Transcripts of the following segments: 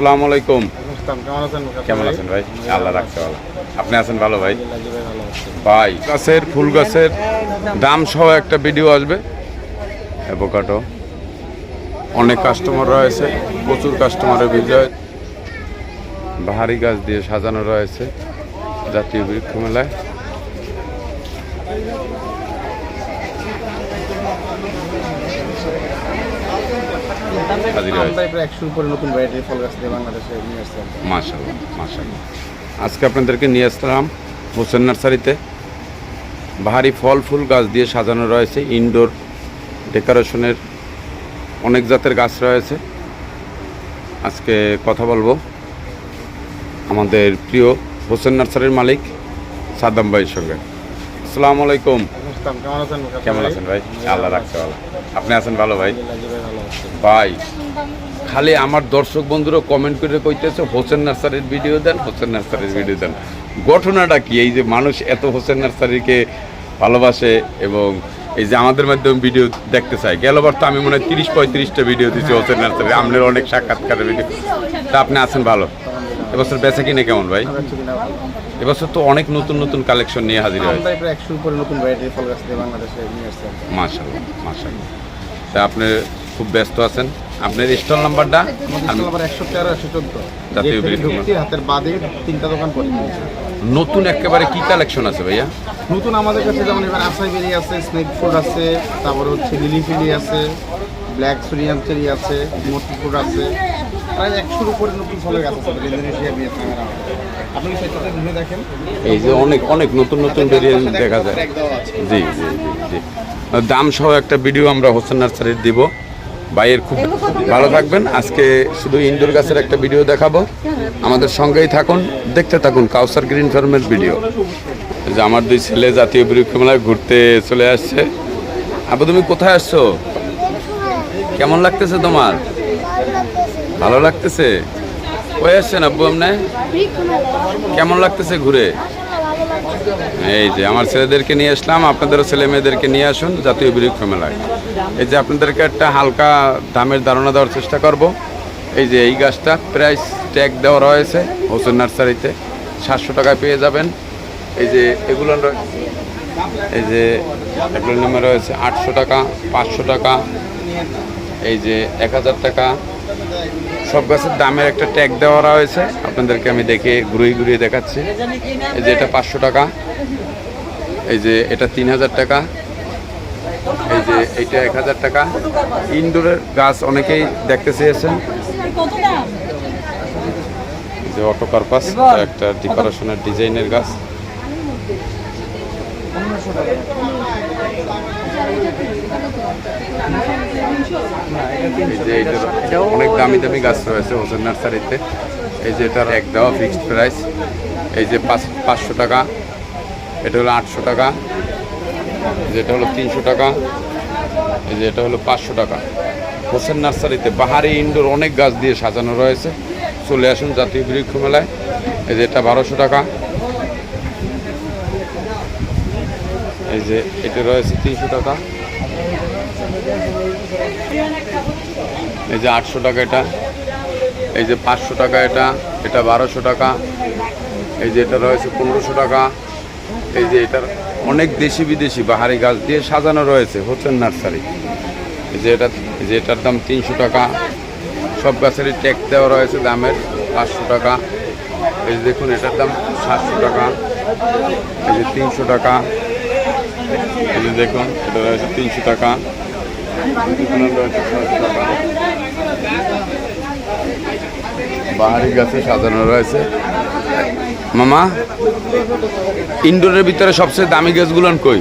আসসালামু আলাইকুম। কেমন আছেন ভাই? আল্লাহ রাখতে ভালো। আপনি আছেন ভালো ভাই? ভাই গাছের ফুল গাছের দাম সহ একটা ভিডিও আসবে। অ্যাভোকাডো। অনেক কাস্টমার রয়েছে প্রচুর কাস্টমারের বিজয়। বাহারি গাছ দিয়ে সাজানো রয়েছে জাতীয় বৃক্ষ মেলায় হাজির হয়েছে আমরা প্রায় একশোর উপরে নতুন ভ্যারাইটির ফল গাছ দিয়ে বাংলাদেশে নিয়ে মাশাল্লাহ মাশাল্লাহ আজকে আপনাদেরকে নিয়ে আসলাম হোসেন নার্সারিতে। বাহারি ফল ফুল গাছ দিয়ে সাজানো রয়েছে ইনডোর ডেকোরেশনের অনেক জাতের গাছ রয়েছে। আজকে কথা বলব আমাদের প্রিয় হোসেন নার্সারির মালিক সাদ্দাম ভাইয়ের সঙ্গে। আসসালামু আলাইকুম। কেমন আছেন কেমন আছেন ভাই? আল্লাহ রাখতে ভালো। আপনি আছেন ভালো ভাই? ভাই ভাই খালি আমার দর্শক বন্ধুরা কমেন্ট করে কইতেছে হোসেন নার্সারির ভিডিও দেন হোসেন নার্সারির ভিডিও দেন। ঘটনাটা কি? এই যে মানুষ এত হোসেন নার্সারিকে ভালোবাসে এবং এই যে আমাদের মাধ্যমে ভিডিও দেখতে চাই গেলবার তো আমি মনে হয় তিরিশ পঁয়ত্রিশটা ভিডিও দিচ্ছি হোসেন নার্সারি আপনার অনেক সাক্ষাৎকারের ভিডিও তা আপনি আছেন ভালো? এবছর বেচা কিনে কেমন ভাই। এবছর তো অনেক নতুন নতুন কালেকশন নিয়ে হাজির। মাশাল্লাহ মাশাল্লাহ তা আপনি খুব ব্যস্ত আছেন। আপনার স্টল নাম্বারটা নতুন একেবারে কি কালেকশন আছে ভাইয়া? নতুন আমাদের কাছে যেমন এবার আসাই বেরি আছে স্নেক ফুড আছে তারপরে হচ্ছে লিলি ফিলি আছে ব্ল্যাক সুরিয়াম চেরি আছে মতি ফুড আছে। প্রায় একশোর উপরে নতুন ফলের গাছ আছে ইন্দোনেশিয়া ভিয়েতনামের আপনি সেটাতে ঘুরে দেখেন? এই যে অনেক অনেক নতুন নতুন ভেরিয়েন্ট দেখা যায়। জি জি জি জি। দাম সহ একটা ভিডিও আমরা হোসেন নার্সারির দিব। ভাইয়ের খুব ভালো থাকবেন। আজকে শুধু ইনডোর গাছের একটা ভিডিও দেখাবো। আমাদের সঙ্গেই থাকুন দেখতে থাকুন কাউসার গ্রিন ফার্মের ভিডিও যে আমার দুই ছেলে জাতীয় বৃক্ষ মেলায় ঘুরতে চলে আসছে। আবু তুমি কোথায় আসছো? কেমন লাগতেছে তোমার? ভালো লাগতেছে? কই আসছেন আব্বু আপনি? কেমন লাগতেছে ঘুরে? এই যে আমার ছেলেদেরকে নিয়ে আসলাম, আপনাদেরও ছেলে মেয়েদেরকে নিয়ে আসুন, জাতীয় বৃক্ষ মেলায় এই যে আপনাদেরকে একটা হালকা দামের ধারণা দেওয়ার চেষ্টা করব। এই যে এই গাছটা প্রাইস ট্যাগ দেওয়া রয়েছে হোসেন নার্সারিতে। সাতশো টাকায় পেয়ে যাবেন। এই যে এগুলো এই যে এগুলোর নামে রয়েছে আটশো টাকা, পাঁচশো টাকা। এই যে এক হাজার টাকা। সব গাছের দামের একটা ট্যাগ দেওয়া হয়েছে আপনাদেরকে আমি দেখে ঘুরিয়ে ঘুরিয়ে দেখাচ্ছি। এই যে এটা পাঁচশো টাকা। এই যে এটা তিন হাজার টাকা। এই যে এইটা এক হাজার টাকা। ইনডোরের গাছ অনেকেই দেখতে চেয়েছেন। যে অটো একটা ডেকোরেশনের ডিজাইনের গাছ। এইটার অনেক দামি দামি গাছ রয়েছে হোসেন নার্সারিতে। এই যে এটার এক দেওয়া ফিক্সড প্রাইস এই যে পাঁচ পাঁচশো টাকা। এটা হলো আটশো টাকা। যেটা হলো তিনশো টাকা। এই যে এটা হলো পাঁচশো টাকা। হোসেন নার্সারিতে বাহারি ইনডোর অনেক গাছ দিয়ে সাজানো রয়েছে। চলে আসুন জাতীয় বৃক্ষ মেলায়। এই যে এটা বারোশো টাকা। এই যে এটা রয়েছে তিনশো টাকা। এই যে আটশো টাকা এটা। এই যে পাঁচশো টাকা এটা এটা বারোশো টাকা। এই যে এটা রয়েছে পনেরোশো টাকা। এই যে এটার অনেক দেশি বিদেশি বাহারি গাছ দিয়ে সাজানো রয়েছে, হোসেন নার্সারি। এই যে এটা, এই যে এটার দাম তিনশো টাকা। সব গাছেরই ট্যাগ দেওয়া রয়েছে দামের পাঁচশো টাকা। এই যে দেখুন, এটার দাম সাতশো টাকা। এই যে তিনশো টাকা। এই যে দেখুন, এটা রয়েছে তিনশো টাকা। বাহারি গাছে সাজানো রয়েছে। মামা ইনডোরের ভিতরে সবচেয়ে দামি গাছগুলো কই?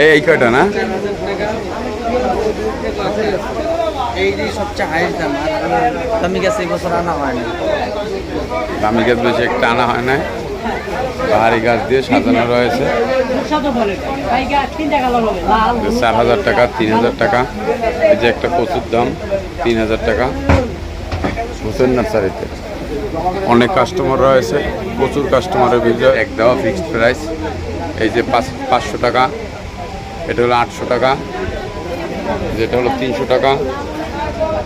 এই এই কয়টা না? হয় দামি গাছ বেশি একটা আনা হয় না বাহারি গাছ দিয়ে সাজানো রয়েছে। চার হাজার টাকা তিন হাজার টাকা। এই যে একটা কচুর দাম তিন হাজার টাকা। হোসেন নার্সারিতে। অনেক কাস্টমার রয়েছে প্রচুর কাস্টমারের ভিতরে এক দেওয়া ফিক্সড প্রাইস এই যে পাঁচ পাঁচশো টাকা। এটা হলো আটশো টাকা। যেটা হলো তিনশো টাকা।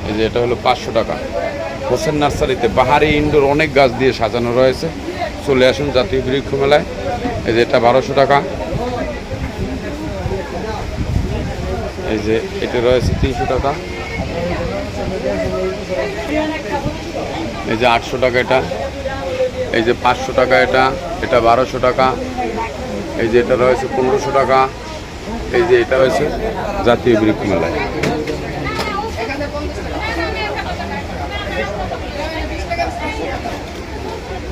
এই যে এটা হলো পাঁচশো টাকা। হোসেন নার্সারিতে বাহারি ইনডোর অনেক গাছ দিয়ে সাজানো রয়েছে। চলে আসুন জাতীয় বৃক্ষ মেলায়। এই যে এটা বারোশো টাকা। এই যে এটা রয়েছে তিনশো টাকা। এই যে আটশো টাকা এটা। এই যে পাঁচশো টাকা এটা। এটা বারোশো টাকা। এই যে এটা রয়েছে পনেরোশো টাকা। এই যে এটা রয়েছে জাতীয় বৃক্ষ মেলায়।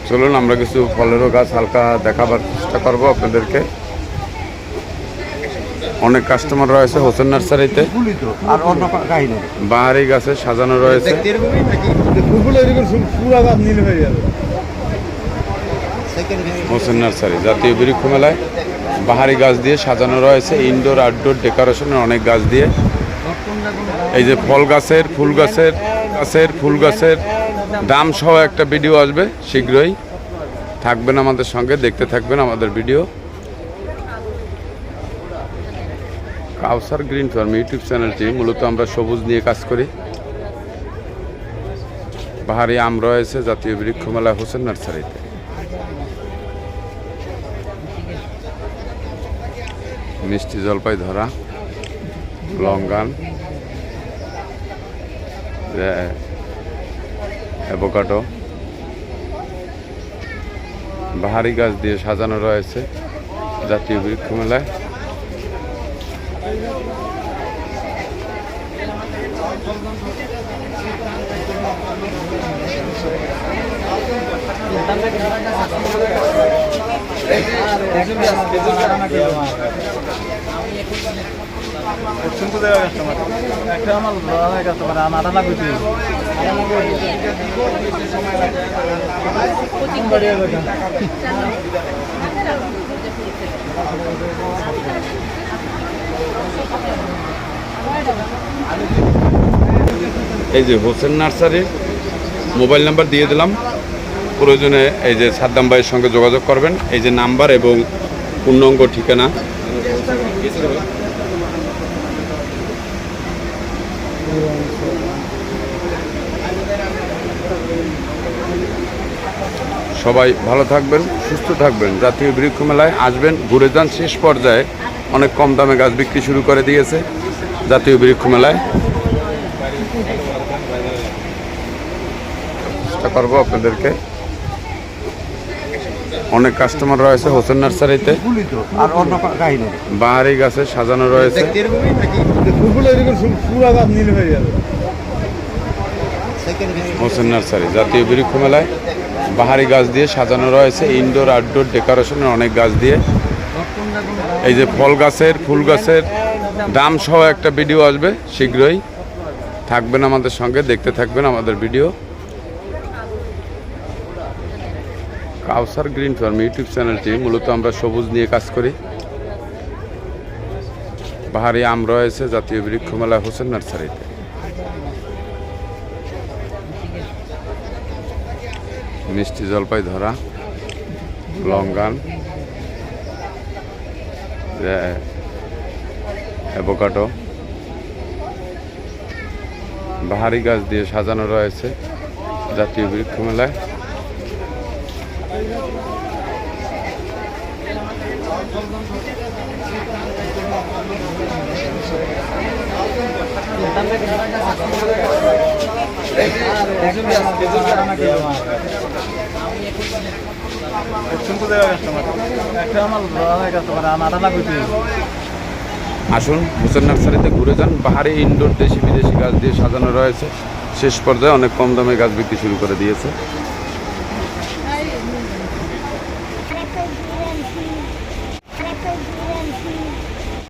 চলুন আমরা কিছু ফলেরও গাছ হালকা দেখাবার চেষ্টা করব আপনাদেরকে। অনেক কাস্টমার রয়েছে হোসেন নার্সারিতে। আর বাহারি গাছে সাজানো রয়েছে। হোসেন নার্সারি জাতীয় বৃক্ষ মেলায় বাহারি গাছ দিয়ে সাজানো রয়েছে। ইনডোর আউটডোর ডেকোরেশনের অনেক গাছ দিয়ে। এই যে ফল গাছের ফুল গাছের গাছের, ফুল গাছের দাম সহ একটা ভিডিও আসবে শীঘ্রই। থাকবেন আমাদের সঙ্গে, দেখতে থাকবেন আমাদের video Kawsar green farm YouTube চ্যানেলটি মূলত আমরা সবুজ নিয়ে কাজ করি। পাহাড়ি আম রয়েছে, জাতীয় বৃক্ষ মেলা হোসেন নার্সারিতে। মিষ্টি জলপাই ধরা, লঙ্গান। অ্যাভোকাডো। বাহারি গাছ দিয়ে সাজানো রয়েছে জাতীয় বৃক্ষ মেলায় এই যে হোসেন নার্সারি, মোবাইল নাম্বার দিয়ে দিলাম। প্রয়োজনে এই যে সাদ্দাম ভাইয়ের সঙ্গে যোগাযোগ করবেন। এই যে নাম্বার এবং পূর্ণাঙ্গ ঠিকানা। সবাই ভালো থাকবেন, সুস্থ থাকবেন। জাতীয় বৃক্ষ মেলায় আসবেন, ঘুরে যান। শেষ পর্যায়ে অনেক কম দামে গাছ বিক্রি শুরু করে দিয়েছে জাতীয় বৃক্ষ মেলায় চেষ্টা করব আপনাদেরকে। অনেক কাস্টমার রয়েছে হোসেন নার্সারিতে। আর অন্য কাহিনী। বাহারি গাছে সাজানো রয়েছে। হয়ে হোসেন নার্সারি জাতীয় বৃক্ষ মেলায় বাহারি গাছ দিয়ে সাজানো রয়েছে। ইনডোর আউটডোর ডেকোরেশনের অনেক গাছ দিয়ে। এই যে ফল গাছের ফুল গাছের দাম সহ একটা ভিডিও আসবে শীঘ্রই। থাকবেন আমাদের সঙ্গে দেখতে থাকবেন আমাদের video Kawsar green farm YouTube চ্যানেলটি মূলত আমরা সবুজ নিয়ে কাজ করি। বাহারি আম রয়েছে জাতীয় বৃক্ষ মেলা হোসেন নার্সারিতে। মিষ্টি জলপাই ধরা লঙ্গান অ্যাভোকাডো। বাহারি গাছ দিয়ে সাজানো রয়েছে জাতীয় বৃক্ষ মেলায় শুনতে দেওয়া কাস্টমার একটা আমার ভালো কাস্টমার আমার আটা লাগবে আসুন, হোসেন নার্সারিতে ঘুরে যান। পাহাড়ে ইনডোর দেশি বিদেশি গাছ দিয়ে সাজানো রয়েছে। শেষ পর্যায়ে অনেক কম দামে গাছ বিক্রি শুরু করে দিয়েছে।